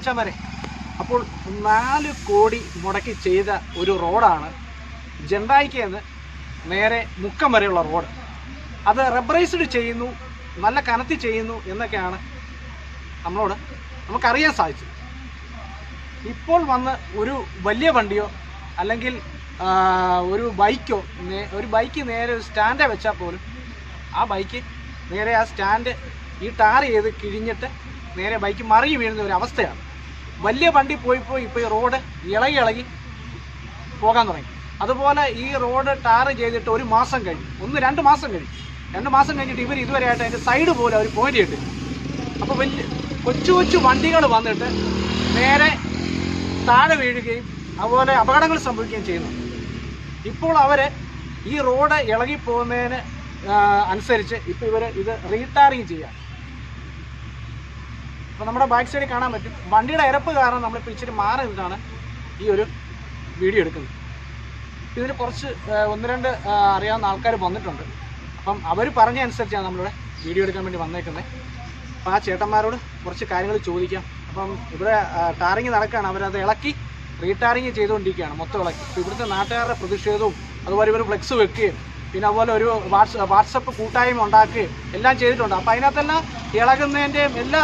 മച്ചാമാരെ അപ്പോൾ നാല് കോടി മുടക്കി ചെയ്ത ഒരു റോഡാണ് ജണ്ടായിക്ക് നിന്ന് നേരെ മുക്കം വരെയുള്ള റോഡ്. അത് റബ്ബറൈസ്ഡ് ചെയ്യുന്നു നല്ല കനത്തി ചെയ്യുന്നു എന്നൊക്കെയാണ് നമ്മളോട് നമുക്കറിയാൻ സാധിച്ചത്. ഇപ്പോൾ വന്ന് ഒരു വലിയ വണ്ടിയോ അല്ലെങ്കിൽ ഒരു ബൈക്കോ ഒരു ബൈക്ക് നേരെ ഒരു സ്റ്റാൻഡ് വെച്ചാൽ പോലും ആ ബൈക്ക് നേരെ ആ സ്റ്റാൻഡ് ഈ ടാർ ചെയ്ത് കിഴിഞ്ഞിട്ട് നേരെ ബൈക്ക് മറിഞ്ഞു വീഴുന്ന ഒരു അവസ്ഥയാണ്. വലിയ വണ്ടി പോയി പോയി ഇപ്പോൾ ഈ റോഡ് ഇളകി ഇളകി പോകാൻ തുടങ്ങി. അതുപോലെ ഈ റോഡ് ടാർ ചെയ്തിട്ട് ഒരു മാസം കഴിഞ്ഞു. ഒന്ന് രണ്ട് മാസം കഴിഞ്ഞു. രണ്ട് മാസം കഴിഞ്ഞിട്ട് ഇവർ ഇതുവരെ ആയിട്ട് അതിന്റെ സൈഡ് പോലും അവർ പോയിന്റ് ചെയ്തിട്ടില്ല. അപ്പോൾ വലിയ കൊച്ചു കൊച്ചു വണ്ടികൾ വന്നിട്ട് നേരെ താഴെ വീഴുകയും അതുപോലെ അപകടങ്ങൾ സംഭവിക്കുകയും ചെയ്യുന്നു. ഇപ്പോൾ അവർ ഈ റോഡ് ഇളകി പോകുന്നതിന് അനുസരിച്ച് ഇപ്പോൾ ഇവർ ഇത് റീടാറിങ് ചെയ്യാം. അപ്പോൾ നമ്മുടെ ബാക്ക് സൈഡിൽ കാണാൻ പറ്റും. വണ്ടിയുടെ ഇരപ്പ് കാരണം നമ്മളിപ്പോൾ ഇച്ചിരി മാറി നിന്നാണ് ഈ ഒരു വീഡിയോ എടുക്കുന്നത്. ഇതിൽ കുറച്ച് ഒന്ന് രണ്ട് അറിയാവുന്ന ആൾക്കാർ വന്നിട്ടുണ്ട്. അപ്പം അവർ പറഞ്ഞ അനുസരിച്ചാണ് നമ്മളിവിടെ വീഡിയോ എടുക്കാൻ വേണ്ടി വന്നേക്കുന്നത്. അപ്പോൾ ആ ചേട്ടന്മാരോട് കുറച്ച് കാര്യങ്ങൾ ചോദിക്കാം. അപ്പം ഇവിടെ ടാറിങ് നടക്കുകയാണ്. അവരത് ഇളക്കി റീടാറിങ് ചെയ്തുകൊണ്ടിരിക്കുകയാണ്. മൊത്തം ഇളക്കി. ഇവിടുത്തെ നാട്ടുകാരുടെ പ്രതിഷേധവും അതുപോലെ ഇവർ ഫ്ലെക്സ് വെക്കുകയും പിന്നെ അതുപോലെ ഒരു വാട്സ് വാട്സപ്പ് കൂട്ടായ്മ ഉണ്ടാക്കുകയും എല്ലാം ചെയ്തിട്ടുണ്ട്. അപ്പോൾ അതിനകത്തെല്ലാം ഇളകുന്നതിന്റെയും എല്ലാ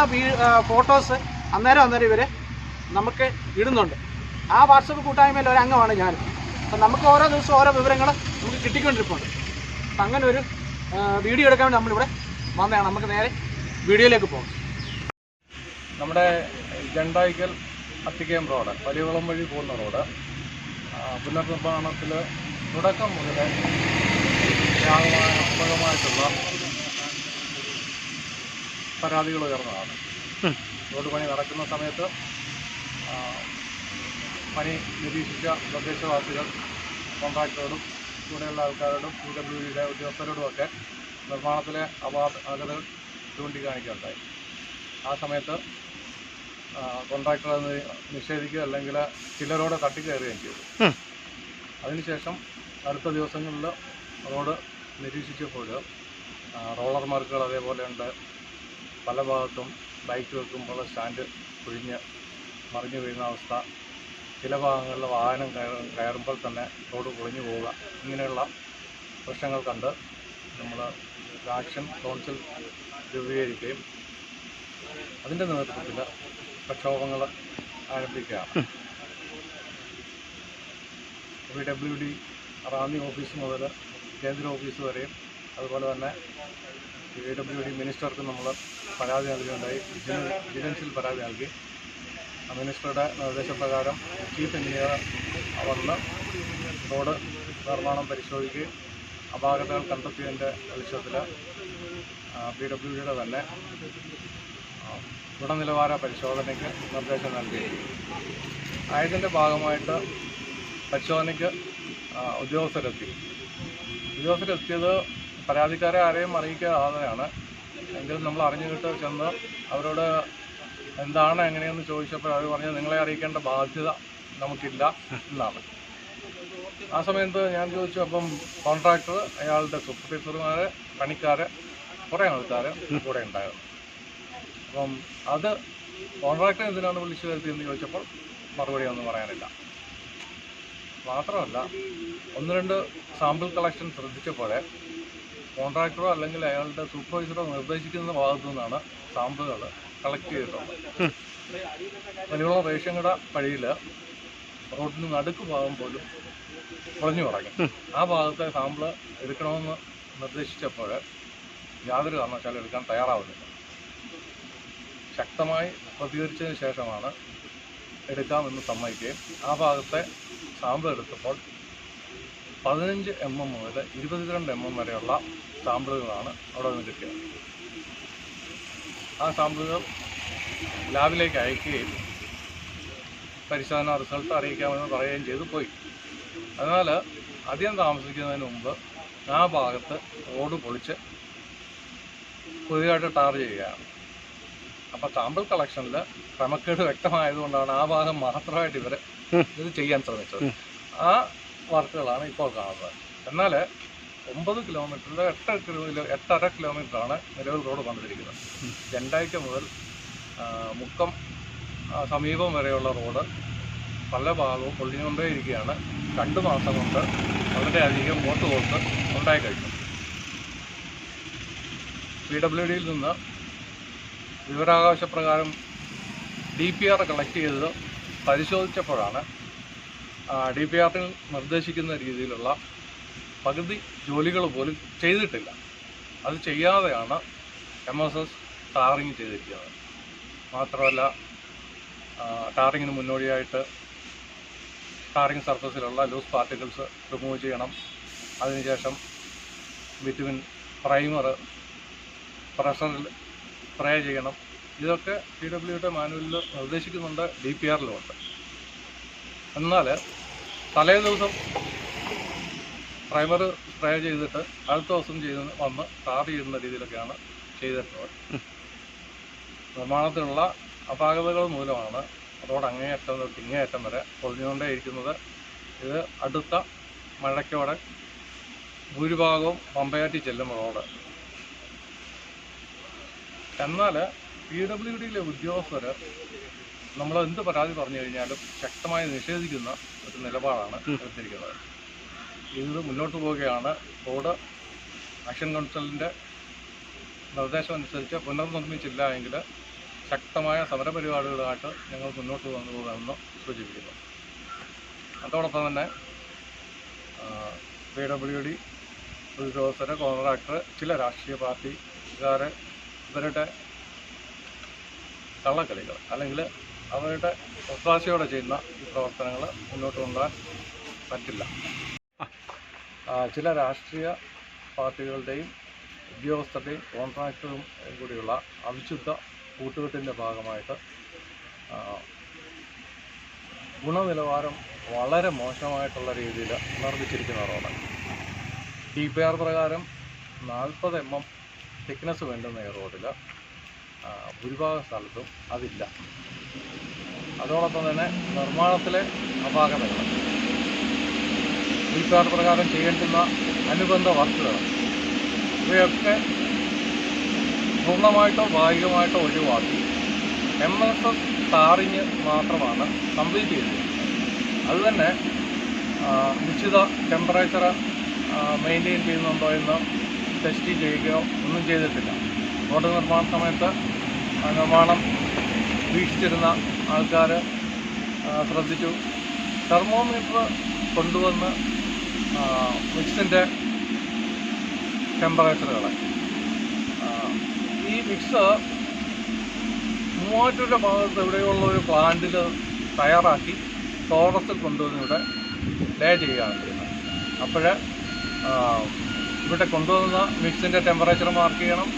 ഫോട്ടോസ് അന്നേരം അന്നേരം ഇവർ നമുക്ക് ഇടുന്നുണ്ട്. ആ വാട്സപ്പ് കൂട്ടായ്മയിൽ ഒരു അംഗമാണ് ഞാൻ. അപ്പം നമുക്ക് ഓരോ ദിവസവും ഓരോ വിവരങ്ങൾ നമുക്ക് കിട്ടിക്കൊണ്ടിരിപ്പുണ്ട്. അപ്പം അങ്ങനെ ഒരു വീഡിയോ എടുക്കാൻ വേണ്ടി നമ്മളിവിടെ വന്നതാണ്. നമുക്ക് നേരെ വീഡിയോയിലേക്ക് പോകാം. നമ്മുടെ ജണ്ടായിക്കൽ അത്തിക്കയം റോഡ് വലിയകുളം വഴി പോകുന്ന റോഡ് പുനർനിർമ്മാണത്തിൽ തുടക്കം മുതൽ വ്യാപകമായിട്ടുള്ള പരാതികൾ ഉയർന്നതാണ്. റോഡ് പണി നടക്കുന്ന സമയത്ത് പണി നിരീക്ഷിച്ച പ്രദേശവാസികൾ കോൺട്രാക്ടറോടും കൂടെയുള്ള ആൾക്കാരോടും പി ഡബ്ല്യു ഡിയുടെ ഉദ്യോഗസ്ഥരോടുമൊക്കെ നിർമ്മാണത്തിലെ അപാകതകൾ ചൂണ്ടിക്കാണിക്കുകയുണ്ടായി ആ സമയത്ത് കോൺട്രാക്ടർ അത് നിഷേധിക്കുക അല്ലെങ്കിൽ ചിലരോടെ തട്ടിക്കയറുകയും ചെയ്തു. അതിനുശേഷം അടുത്ത ദിവസങ്ങളിൽ റോഡ് നിരീക്ഷിച്ചപ്പോൾ റോളർ മാർക്കുകൾ അതേപോലെ ഉണ്ട്. പല ഭാഗത്തും ബൈക്ക് വെക്കുമ്പോൾ സ്റ്റാൻഡ് കുഴിഞ്ഞ് മറിഞ്ഞു വീഴുന്ന അവസ്ഥ. ചില ഭാഗങ്ങളിൽ വാഹനം കയറുമ്പോൾ തന്നെ റോഡ് കുഴിഞ്ഞു പോവുക. ഇങ്ങനെയുള്ള പ്രശ്നങ്ങൾ കണ്ട് നമ്മൾ ആക്ഷൻ കൗൺസിൽ രൂപീകരിക്കുകയും അതിന്റെ നേതൃത്വത്തിൽ പ്രക്ഷോഭങ്ങൾ ആരംഭിക്കുകയാണ്. P W D Ranni office മുതൽ കേന്ദ്ര ഓഫീസ് വരെയും അതുപോലെ തന്നെ പി ഡബ്ല്യു ഡി മിനിസ്റ്റർക്ക് നമ്മൾ പരാതി നൽകുകയുണ്ടായി വിജിലൻ- വിജിലൻസിൽ പരാതി നൽകി. ആ മിനിസ്റ്ററുടെ നിർദ്ദേശപ്രകാരം ചീഫ് എഞ്ചിനീയർ വന്ന് റോഡ് നിർമ്മാണം പരിശോധിക്കുകയും അപാകതകൾ കണ്ടെത്തിയതിന്റെ വെളിച്ചത്തിൽ പി ഡബ്ല്യു ഡിയുടെ തന്നെ ഗുണനിലവാര പരിശോധനയ്ക്ക് നിർദ്ദേശം നൽകി. ആയതിന്റെ ഭാഗമായിട്ട് പരിശോധനയ്ക്ക് ഉദ്യോഗസ്ഥരെത്തി. ഉദ്യോഗസ്ഥരെത്തിയത് പരാതിക്കാരെ ആരെയും അറിയിക്കാതെയാണ് എങ്കിലും നമ്മൾ അറിഞ്ഞുകിട്ട് ചെന്ന് അവരോട് എന്താണ് എങ്ങനെയെന്ന് ചോദിച്ചപ്പോൾ അവർ പറഞ്ഞത് നിങ്ങളെ അറിയിക്കേണ്ട ബാധ്യത നമുക്കില്ല എന്നാണ്. ആ സമയത്ത് ഞാൻ ചോദിച്ചു അപ്പം കോൺട്രാക്ടർ അയാളുടെ സൂപ്പർവൈസർമാർ പണിക്കാർ കുറേ ആൾക്കാർ കൂടെ ഉണ്ടായിരുന്നു അപ്പം അത് കോൺട്രാക്ടർ എന്തിനാണ് വിളിച്ചു വരുത്തിയെന്ന് ചോദിച്ചപ്പോൾ മറുപടി ഒന്നും പറയാനില്ല. മാത്രമല്ല ഒന്ന് രണ്ട് സാമ്പിൾ കളക്ഷൻ ശ്രദ്ധിച്ചപ്പോൾ കോൺട്രാക്ടറോ അല്ലെങ്കിൽ അയാളുടെ സൂപ്പർവൈസറോ നിർദ്ദേശിക്കുന്ന ഭാഗത്തു നിന്നാണ് സാമ്പിളുകൾ കളക്ട് ചെയ്തിട്ടുള്ളത്. വലിയുള്ള റേഷൻ കട വഴിയിൽ റോഡിന് നടുക്ക് ഭാഗം പോലും കുറഞ്ഞു തുടങ്ങി. ആ ഭാഗത്തെ സാമ്പിൾ എടുക്കണമെന്ന് നിർദ്ദേശിച്ചപ്പോൾ യാതൊരു കാരണവശാലും എടുക്കാൻ തയ്യാറാവുന്നില്ല. ശക്തമായി പ്രതികരിച്ചതിന് ശേഷമാണ് എടുക്കാമെന്ന് സമ്മതിക്കുകയും ആ ഭാഗത്തെ സാമ്പിൾ എടുത്തപ്പോൾ പതിനഞ്ച് എം എം മുതൽ ഇരുപത്തിരണ്ട് എം എം വരെയുള്ള സാമ്പിളുകളാണ് അവിടെ നിന്ന് കിട്ടിയത്. ആ സാമ്പിളുകൾ ലാബിലേക്ക് അയക്കുകയും പരിശോധന റിസൾട്ട് അറിയിക്കാമെന്ന് പറയുകയും ചെയ്തു പോയി. അതിനാൽ അധികം താമസിക്കുന്നതിന് മുമ്പ് ആ ഭാഗത്ത് റോഡ് പൊളിച്ച് പുതിയതായിട്ട് ടാർ ചെയ്യുകയാണ്. അപ്പോൾ സാമ്പിൾ കളക്ഷനിൽ ക്രമക്കേട് വ്യക്തമായതുകൊണ്ടാണ് ആ ഭാഗം മാത്രമായിട്ട് ഇവർ ഇത് ചെയ്യാൻ ശ്രമിച്ചത്. ആ വർക്കുകളാണ് ഇപ്പോൾ കാണുന്നത്. എന്നാൽ ഒമ്പത് കിലോമീറ്ററിൽ എട്ട് കിലോ എട്ടര കിലോമീറ്ററാണ് നിലവിൽ റോഡ് വന്നിരിക്കുന്നത് രണ്ടാഴ്ച മുതൽ മുക്കം സമീപം വരെയുള്ള റോഡ് പല ഭാഗവും പൊളിഞ്ഞുകൊണ്ടേയിരിക്കുകയാണ്. രണ്ട് മാസം കൊണ്ട് വളരെയധികം വോട്ട് കൊടുത്ത് ഉണ്ടായി കഴിഞ്ഞു. പി ഡബ്ല്യു ഡിയിൽ നിന്ന് വിവരാവകാശ പ്രകാരം ഡി പി ആർ കളക്ട് ചെയ്തത് പരിശോധിച്ചപ്പോഴാണ് ഡി പി ആറിൽ നിർദ്ദേശിക്കുന്ന രീതിയിലുള്ള പകുതി ജോലികൾ പോലും ചെയ്തിട്ടില്ല. അത് ചെയ്യാതെയാണ് എം എസ് എസ് ടാറിങ് ചെയ്തിരിക്കുന്നത്. മാത്രമല്ല ടാറിങ്ങിന് മുന്നോടിയായിട്ട് ടാറിങ് സർഫസിലുള്ള ലൂസ് പാർട്ടിക്കിൾസ് റിമൂവ് ചെയ്യണം. അതിനുശേഷം വിറ്റമിൻ പ്രൈമർ പ്രഷറിൽ സ്പ്രേ ചെയ്യണം. ഇതൊക്കെ പി ഡബ്ല്യുടെ മാനുവലിൽ നിർദ്ദേശിക്കുന്നുണ്ട് ഡി പി ആറിലുമുണ്ട് എന്നാൽ തലേ ദിവസം പ്രൈമർ സ്പ്രേ ചെയ്തിട്ട് അടുത്ത ദിവസം ചെയ്ത് വന്ന് ടാർ ചെയ്യുന്ന രീതിയിലൊക്കെയാണ് ചെയ്തിട്ടുള്ളത്. നിർമ്മാണത്തിലുള്ള അപാകതകൾ മൂലമാണ് റോഡ് അങ്ങേയറ്റം തൊട്ട് ഇങ്ങേയറ്റം വരെ പൊളിഞ്ഞുകൊണ്ടേ ഇരിക്കുന്നത് ഇത് അടുത്ത മഴയ്ക്കോടെ ഭൂരിഭാഗവും പമ്പയാറ്റി ചെല്ലും റോഡ്. എന്നാൽ പി ഡബ്ല്യു ഡിയിലെ ഉദ്യോഗസ്ഥർ നമ്മൾ എന്ത് പരാതി പറഞ്ഞു കഴിഞ്ഞാലും ശക്തമായി നിഷേധിക്കുന്ന ഒരു നിലപാടാണ് എടുത്തിരിക്കുന്നത്. ഇത് മുന്നോട്ട് പോവുകയാണ്. റോഡ് ആക്ഷൻ കൗൺസിലിന്റെ നിർദ്ദേശം അനുസരിച്ച് പുനർനിർമ്മിച്ചില്ല എങ്കിൽ ശക്തമായ സമരപരിപാടികളുമായിട്ട് ഞങ്ങൾ മുന്നോട്ട് വന്നു പോകാമെന്ന് സൂചിപ്പിക്കുന്നു. അതോടൊപ്പം തന്നെ പി ഡബ്ല്യു ഡി ഉദ്യോഗസ്ഥർ കോൺട്രാക്ടർ ചില രാഷ്ട്രീയ പാർട്ടിക്കാർ ഇവരുടെ കള്ളക്കളികൾ അല്ലെങ്കിൽ അവരുടെ ഒത്താശയോടെ ചെയ്യുന്ന ഈ പ്രവർത്തനങ്ങൾ മുന്നോട്ട് കൊണ്ടുപോകാൻ പറ്റില്ല. ചില രാഷ്ട്രീയ പാർട്ടികളുടെയും ഉദ്യോഗസ്ഥരുടെയും കോൺട്രാക്ടറും കൂടിയുള്ള അവിശുദ്ധ കൂട്ടുകെട്ടിന്റെ ഭാഗമായിട്ട് ഗുണനിലവാരം വളരെ മോശമായിട്ടുള്ള രീതിയിൽ നിർമ്മിച്ചിരിക്കുന്ന റോഡാണ് ടി പി ആർ പ്രകാരം നാൽപ്പത് എം എം തിക്നെസ് വേണ്ടുന്ന ഈ റോഡിൽ ഭൂരിഭാഗം സ്ഥലത്തും അതില്ല. അതോടൊപ്പം തന്നെ നിർമ്മാണത്തിലെ അപാകതകൾ. ആർ പ്രകാരം ചെയ്യേണ്ടുന്ന അനുബന്ധ വർക്കുകൾ ഇവയൊക്കെ പൂർണമായിട്ടോ ഭാഗികമായിട്ടോ ഒഴിവാക്കി എം എസ് എസ് ടാറിങ് മാത്രമാണ് കംപ്ലീറ്റ് ചെയ്തത്. അതുതന്നെ നിശ്ചിത ടെമ്പറേച്ചർ മെയിന്റെയിൻ ചെയ്യുന്നുണ്ടോ എന്ന് ടെസ്റ്റ് ചെയ്യുകയോ ഒന്നും ചെയ്തിട്ടില്ല. റോഡ് നിർമ്മാണ സമയത്ത് നിർമ്മാണം വീക്ഷിച്ചിരുന്ന ആൾക്കാർ ശ്രദ്ധിച്ചു. തെർമോമീറ്റർ കൊണ്ടുവന്ന് മിക്സിന്റെ ടെമ്പറേച്ചറുകൾ ഈ മിക്സ് മൂവാറ്റൂരിന്റെ ഭാഗത്ത് എവിടെയുള്ള ഒരു പ്ലാന്റിൽ തയ്യാറാക്കി തോട്ടത്തിൽ കൊണ്ടുവന്ന് ഇവിടെ ലേ ചെയ്യുകയാണ് ചെയ്യുന്നത്. അപ്പോൾ ഇവിടെ കൊണ്ടുവന്ന മിക്സിന്റെ ടെമ്പറേച്ചർ മാർക്ക് ചെയ്യണം.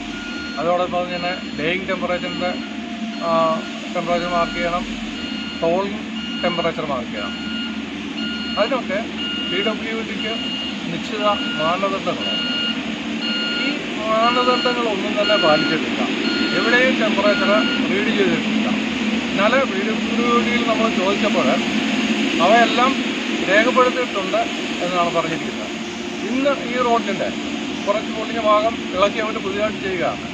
അതോടൊപ്പം തന്നെ ഡേയിങ് ടെമ്പറേച്ചറിന്റെ ടെമ്പറേച്ചർ മാർക്ക് ചെയ്യണം. ടോളിങ് ടെമ്പറേച്ചർ മാർക്ക് ചെയ്യണം. അതിനൊക്കെ പി ഡബ്ല്യു ഡിക്ക് നിശ്ചിത മാനദണ്ഡങ്ങളുണ്ട്. ഈ മാനദണ്ഡങ്ങളൊന്നും തന്നെ പാലിച്ചിട്ടില്ല. എവിടെയും ടെമ്പറേച്ചർ റീഡ് ചെയ്തിട്ടില്ല. ഇന്നലെ പി ഡബ്ല്യു ഡിയിൽ നമ്മൾ ചോദിച്ചപ്പോൾ അവയെല്ലാം രേഖപ്പെടുത്തിയിട്ടുണ്ട് എന്നാണ് പറഞ്ഞിരിക്കുന്നത്. ഇന്ന് ഈ റോഡിന്റെ കുറച്ച് പൊളിഞ്ഞ ഭാഗം ഇളക്കി അവർ പുതിയതായിട്ട് ചെയ്യുകയാണ്.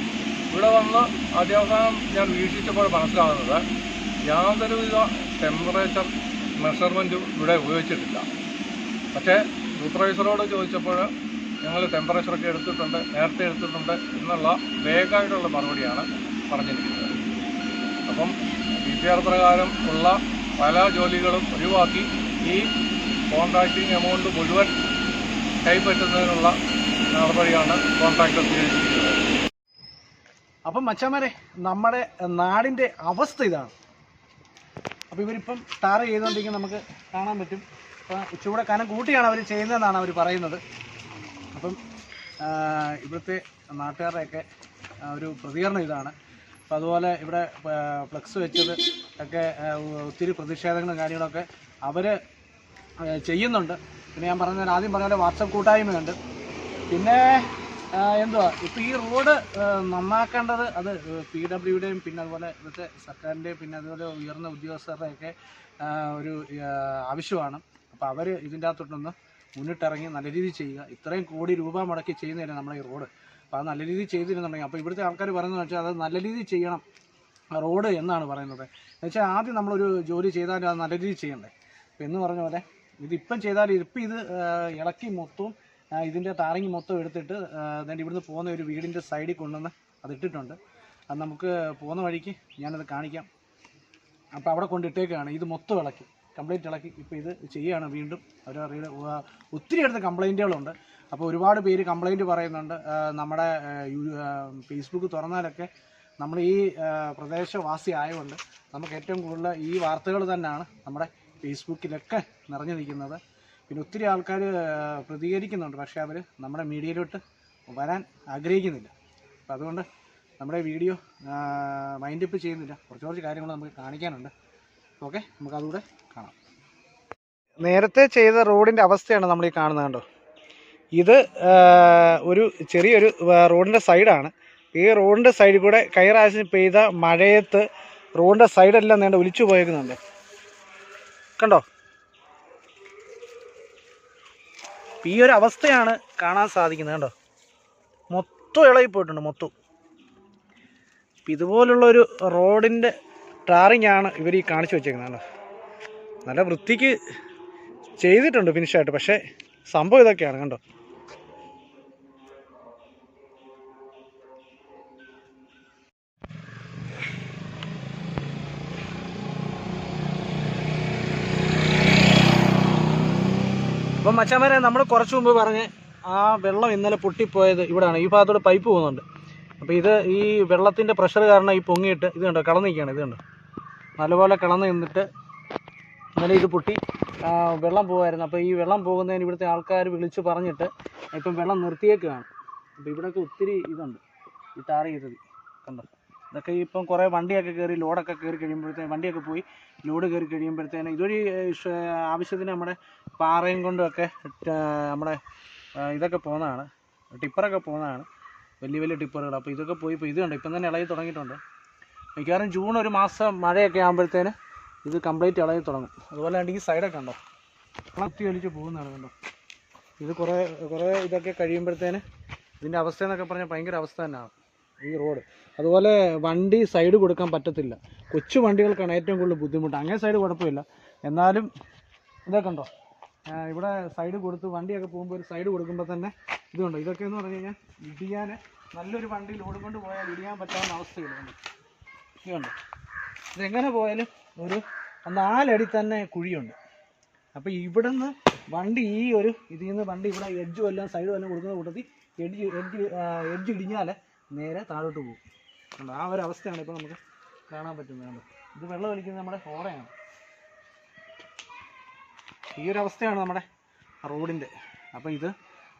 ഇവിടെ വന്ന് ആദ്യാവസാനം ഞാൻ വീക്ഷിച്ചപ്പോൾ മനസ്സിലാകുന്നത് യാതൊരുവിധ ടെമ്പറേച്ചർ മെഷർമെന്റും ഇവിടെ ഉപയോഗിച്ചിട്ടില്ല. പക്ഷേ സൂപ്പർവൈസറോട് ചോദിച്ചപ്പോൾ ഞങ്ങൾ ടെമ്പറേച്ചറൊക്കെ എടുത്തിട്ടുണ്ട് നേരത്തെ എടുത്തിട്ടുണ്ട് എന്നുള്ള വേഗമായിട്ടുള്ള മറുപടിയാണ് പറഞ്ഞിരിക്കുന്നത്. അപ്പം ബി പി ആർ പ്രകാരം ഉള്ള പല ജോലികളും ഒഴിവാക്കി ഈ കോൺട്രാക്റ്റിംഗ് എമൗണ്ട് മുഴുവൻ കൈപ്പറ്റുന്നതിനുള്ള നടപടിയാണ് കോൺട്രാക്ടർ സ്വീകരിച്ചിരിക്കുന്നത്. അപ്പം മച്ചാമാരെ നമ്മുടെ നാടിന്റെ അവസ്ഥ ഇതാണ്. അപ്പോൾ ഇവരിപ്പം ടാർ ചെയ്തുകൊണ്ടിരിക്കുന്ന നമുക്ക് കാണാൻ പറ്റും. അപ്പം ഇച്ചിരൂടെ കനം കൂട്ടിയാണ് അവർ ചെയ്യുന്നതെന്നാണ് അവർ പറയുന്നത്. അപ്പം ഇവിടുത്തെ നാട്ടുകാരുടെയൊക്കെ ഒരു പ്രതികരണം ഇതാണ്. അപ്പോൾ അതുപോലെ ഇവിടെ ഫ്ലക്സ് വെച്ചത് ഒക്കെ ഒത്തിരി പ്രതിഷേധങ്ങളും കാര്യങ്ങളൊക്കെ അവർ ചെയ്യുന്നുണ്ട്. പിന്നെ ഞാൻ പറഞ്ഞ ആദ്യം പറഞ്ഞ പോലെ വാട്സപ്പ് കൂട്ടായ്മയുണ്ട്. പിന്നെ എന്തുവാ? ഇപ്പം ഈ റോഡ് നന്നാക്കേണ്ടത് അത് പി ഡബ്ല്യുടെയും പിന്നെ അതുപോലെ ഇവിടുത്തെ സർക്കാരിന്റെയും പിന്നെ അതുപോലെ ഉയർന്ന ഉദ്യോഗസ്ഥരുടെയൊക്കെ ഒരു ആവശ്യമാണ്. അപ്പോൾ അവർ ഇതിന്റെ അകത്തോട്ടൊന്ന് മുന്നിട്ടിറങ്ങി നല്ല രീതിയിൽ ചെയ്യുക. ഇത്രയും കോടി രൂപ മുടക്കി ചെയ്യുന്നതല്ലേ നമ്മുടെ ഈ റോഡ്. അപ്പോൾ അത് നല്ല രീതിയിൽ ചെയ്തിരുന്നുണ്ടെങ്കിൽ അപ്പോൾ ഇവിടുത്തെ ആൾക്കാർ പറയുന്നത് വെച്ചാൽ അത് നല്ല രീതിയിൽ ചെയ്യണം. റോഡ് എന്നാണ് പറയുന്നത്. എന്നുവെച്ചാൽ ആദ്യം നമ്മളൊരു ജോലി ചെയ്താലും അത് നല്ല രീതിയിൽ ചെയ്യണ്ടേ? എന്ന് പറഞ്ഞ പോലെ ഇതിപ്പം ചെയ്താൽ ഇപ്പം ഇത് ഇളക്കി മൊത്തവും ഇതിന്റെ താരങ്ങി മൊത്തം എടുത്തിട്ട് അതിന്റെ ഇവിടുന്ന് പോകുന്ന ഒരു വീടിന്റെ സൈഡിൽ കൊണ്ടുവന്ന് അത് ഇട്ടിട്ടുണ്ട്. അത് നമുക്ക് പോകുന്ന വഴിക്ക് ഞാനത് കാണിക്കാം. അപ്പോൾ അവിടെ കൊണ്ടിട്ടേക്കാണ് ഇത് മൊത്തം ഇളക്കി കംപ്ലൈന്റ് ഇളക്കി. ഇപ്പോൾ ഇത് ചെയ്യുകയാണ് വീണ്ടും. അവർ ഒത്തിരി അടുത്ത് കംപ്ലൈന്റുകളുണ്ട് അപ്പോൾ ഒരുപാട് പേര് കംപ്ലൈന്റ് പറയുന്നുണ്ട്. നമ്മുടെ ഫേസ്ബുക്ക് തുറന്നാലൊക്കെ നമ്മൾ ഈ പ്രദേശവാസി ആയതുകൊണ്ട് നമുക്ക് ഏറ്റവും കൂടുതൽ ഈ വാർത്തകൾ തന്നെയാണ് നമ്മുടെ ഫേസ്ബുക്കിലൊക്കെ നിറഞ്ഞു നിൽക്കുന്നത്. പിന്നെ ഒത്തിരി ആൾക്കാർ പ്രതികരിക്കുന്നുണ്ട്. പക്ഷേ അവർ നമ്മുടെ മീഡിയയിലോട്ട് വരാൻ ആഗ്രഹിക്കുന്നില്ല. അപ്പം അതുകൊണ്ട് നമ്മുടെ വീഡിയോ മൈൻഡപ്പ് ചെയ്യുന്നില്ല. കുറച്ച് കുറച്ച് കാര്യങ്ങൾ നമുക്ക് കാണിക്കാനുണ്ട്. ഓക്കെ നമുക്കതുകൂടെ കാണാം. നേരത്തെ ചെയ്ത റോഡിന്റെ അവസ്ഥയാണ് നമ്മൾ ഈ കാണുന്നത് കണ്ടോ? ഇത് ഒരു ചെറിയൊരു റോഡിന്റെ സൈഡാണ്. ഈ റോഡിന്റെ സൈഡിൽ കൂടെ കൈറാശിന് പെയ്ത മഴയത്ത് റോഡിന്റെ സൈഡെല്ലാം നേണ്ട ഒലിച്ചു പോയേക്കുന്നുണ്ട്. കണ്ടോ? ഈ ഒരു അവസ്ഥയാണ് കാണാൻ സാധിക്കുന്നത് കണ്ടോ? മൊത്തം ഇളകി പോയിട്ടുണ്ട് മൊത്തം. അപ്പം ഇതുപോലുള്ളൊരു റോഡിന്റെ ടാറിങ് ആണ് ഇവർ ഈ കാണിച്ചു വെച്ചേക്കുന്നത് കണ്ടോ? നല്ല വൃത്തിക്ക് ചെയ്തിട്ടുണ്ട് ഫിനിഷായിട്ട് പക്ഷേ സംഭവം ഇതൊക്കെയാണ് കണ്ടോ? അപ്പം മച്ചാമാരെ നമ്മൾ കുറച്ച് മുമ്പ് പറഞ്ഞ് ആ വെള്ളം ഇന്നലെ പൊട്ടിപ്പോയത് ഇവിടെയാണ് ഈ ഭാഗത്തോടെ പൈപ്പ് പോകുന്നുണ്ട്. അപ്പോൾ ഇത് ഈ വെള്ളത്തിന്റെ പ്രഷർ കാരണം ഈ പൊങ്ങിയിട്ട് ഇത് കണ്ടോ കളന്ന് നിൽക്കുകയാണ് ഇത് കണ്ടോ? നല്ലപോലെ കളന്ന് നിന്നിട്ട് ഇന്നലെ ഇത് പൊട്ടി വെള്ളം പോകുമായിരുന്നു. അപ്പോൾ ഈ വെള്ളം പോകുന്നതിന് ഇവിടുത്തെ ആൾക്കാർ വിളിച്ച് പറഞ്ഞിട്ട് ഇപ്പം വെള്ളം നിർത്തിയേക്കുകയാണ് അപ്പോൾ ഇവിടെയൊക്കെ ഒത്തിരി ഇതുണ്ട് ഈ ടാർ ചെയ്തത് കണ്ടോ? ഇതൊക്കെ ഇപ്പം കുറേ വണ്ടിയൊക്കെ കയറി ലോഡൊക്കെ കയറി കഴിയുമ്പോഴത്തേക്കും വണ്ടിയൊക്കെ പോയി ലോഡ് കയറി കഴിയുമ്പോഴത്തേന് ഇതൊരു ആവശ്യത്തിന് നമ്മുടെ പാറയും കൊണ്ടുമൊക്കെ നമ്മുടെ ഇതൊക്കെ പോകുന്നതാണ് ടിപ്പറൊക്കെ പോകുന്നതാണ് വലിയ വലിയ ടിപ്പറുകൾ. അപ്പോൾ ഇതൊക്കെ പോയി ഇപ്പോൾ ഇത് കണ്ടോ? ഇപ്പം തന്നെ ഇളകി തുടങ്ങിയിട്ടുണ്ട്. മിക്കവാറും ജൂൺ ഒരു മാസം മഴയൊക്കെ ആകുമ്പോഴത്തേന് ഇത് കംപ്ലീറ്റ് ഇളകി തുടങ്ങും. അതുപോലെ ഈ സൈഡൊക്കെ ഉണ്ടോ കുത്തി വലിച്ച് പോകുന്നതാണ് കണ്ടോ? ഇത് കുറേ കുറേ ഇതൊക്കെ കഴിയുമ്പോഴത്തേന് ഇതിന്റെ അവസ്ഥ എന്നൊക്കെ പറഞ്ഞാൽ ഭയങ്കര അവസ്ഥ തന്നെയാണ്. ഈ റോഡ്. അതുപോലെ വണ്ടി സൈഡ് കൊടുക്കാൻ പറ്റത്തില്ല. കൊച്ചു വണ്ടികൾക്കാണ് ഏറ്റവും കൂടുതൽ ബുദ്ധിമുട്ട്. അങ്ങനെ സൈഡ് കുഴപ്പമില്ല. എന്നാലും ഇതൊക്കെ ഉണ്ടോ ഇവിടെ സൈഡ് കൊടുത്ത് വണ്ടിയൊക്കെ പോകുമ്പോൾ ഒരു സൈഡ് കൊടുക്കുമ്പോൾ തന്നെ ഇതുണ്ടോ ഇതൊക്കെ എന്ന് പറഞ്ഞു കഴിഞ്ഞാൽ ഇടിയാൻ നല്ലൊരു വണ്ടി ലോഡ് കൊണ്ട് പോയാൽ ഇടിയാൻ പറ്റാവുന്ന അവസ്ഥയുണ്ട് ഇതുണ്ട് ഇതെങ്ങനെ പോയാലും ഒരു നാലടി തന്നെ കുഴിയുണ്ട്. അപ്പോൾ ഇവിടുന്ന് വണ്ടി ഈ ഒരു ഇതിൽ നിന്ന് വണ്ടി ഇവിടെ എഡ്ജ് വല്ലതും സൈഡ് വല്ലതും കൊടുക്കുന്ന കൂട്ടത്തിൽ എഡ്ജ് എഡ്ജ് എഡ്ജ് ഇടിഞ്ഞാൽ നേരെ താഴോട്ട് പോകും. കണ്ടോ? ആ ഒരു അവസ്ഥയാണ് ഇപ്പോൾ നമുക്ക് കാണാൻ പറ്റുന്നത്. കണ്ടോ? ഇത് വെള്ളം ഒലിക്കുന്നത് നമ്മുടെ ഓറയാണ് ഈ ഒരു അവസ്ഥയാണ് നമ്മുടെ റോഡിന്റെ. അപ്പോൾ ഇത്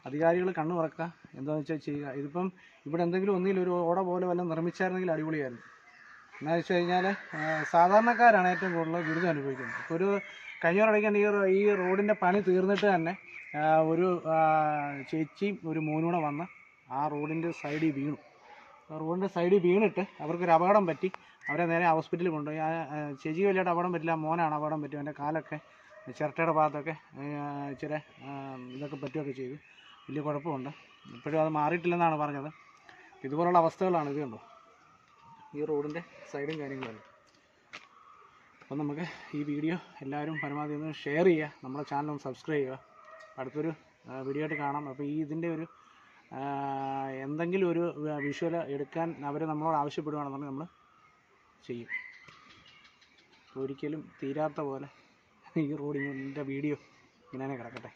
അധികാരികൾ കണ്ണു തുറക്കുക. എന്താണെന്ന് വെച്ചാൽ ചെയ്യുക. ഇതിപ്പം ഇവിടെ എന്തെങ്കിലും ഒന്നിലും ഒരു ഓട പോലെ വല്ലതും നിർമ്മിച്ചായിരുന്നെങ്കിൽ അടിപൊളിയായിരുന്നു. എന്നാന്ന് വെച്ച് കഴിഞ്ഞാൽ സാധാരണക്കാരാണ് ഏറ്റവും കൂടുതൽ ദുരിതം അനുഭവിക്കുന്നത്. ഇപ്പോൾ ഒരു കഴിഞ്ഞോടയ്ക്കാൻ ഈ ഈ റോഡിന്റെ പണി തീർന്നിട്ട് തന്നെ ഒരു ചേച്ചിയും ഒരു മോനൂടെ വന്ന് ആ റോഡിന്റെ സൈഡിൽ വീണു. റോഡിന്റെ സൈഡിൽ വീണിട്ട് അവർക്കൊരു അപകടം പറ്റി. അവരെ നേരെ ഹോസ്പിറ്റലിൽ കൊണ്ടുപോയി. ആ ചേച്ചിക്ക് വലിയായിട്ട് അപകടം പറ്റില്ല. മോനാണ് അപകടം പറ്റി. അവന്റെ കാലൊക്കെ ചിരട്ടയുടെ ഭാഗത്തൊക്കെ ഇച്ചിരി ഇതൊക്കെ പറ്റുകയൊക്കെ ചെയ്തു. വലിയ കുഴപ്പമുണ്ട്. ഇപ്പോഴും അത് മാറിയിട്ടില്ലെന്നാണ് പറഞ്ഞത്. ഇതുപോലുള്ള അവസ്ഥകളാണ് ഇത് കണ്ടോ? ഈ റോഡിന്റെ സൈഡും കാര്യങ്ങളും അപ്പം നമുക്ക് ഈ വീഡിയോ എല്ലാവരും പരമാവധി ഒന്ന് ഷെയർ ചെയ്യുക. നമ്മുടെ ചാനൽ ഒന്ന് സബ്സ്ക്രൈബ് ചെയ്യുക. അടുത്തൊരു വീഡിയോ ആയിട്ട് കാണാം. അപ്പോൾ ഈ ഇതിന്റെ ഒരു എന്തെങ്കിലും ഒരു വിഷ്വൽ എടുക്കാൻ അവർ നമ്മളോട് ആവശ്യപ്പെടുകയാണെന്നുണ്ടെങ്കിൽ നമ്മൾ ചെയ്യും. ഒരിക്കലും തീരാത്ത പോലെ ഈ റോഡിങ്ങിന്റെ വീഡിയോ ഇങ്ങനെ കിടക്കട്ടെ.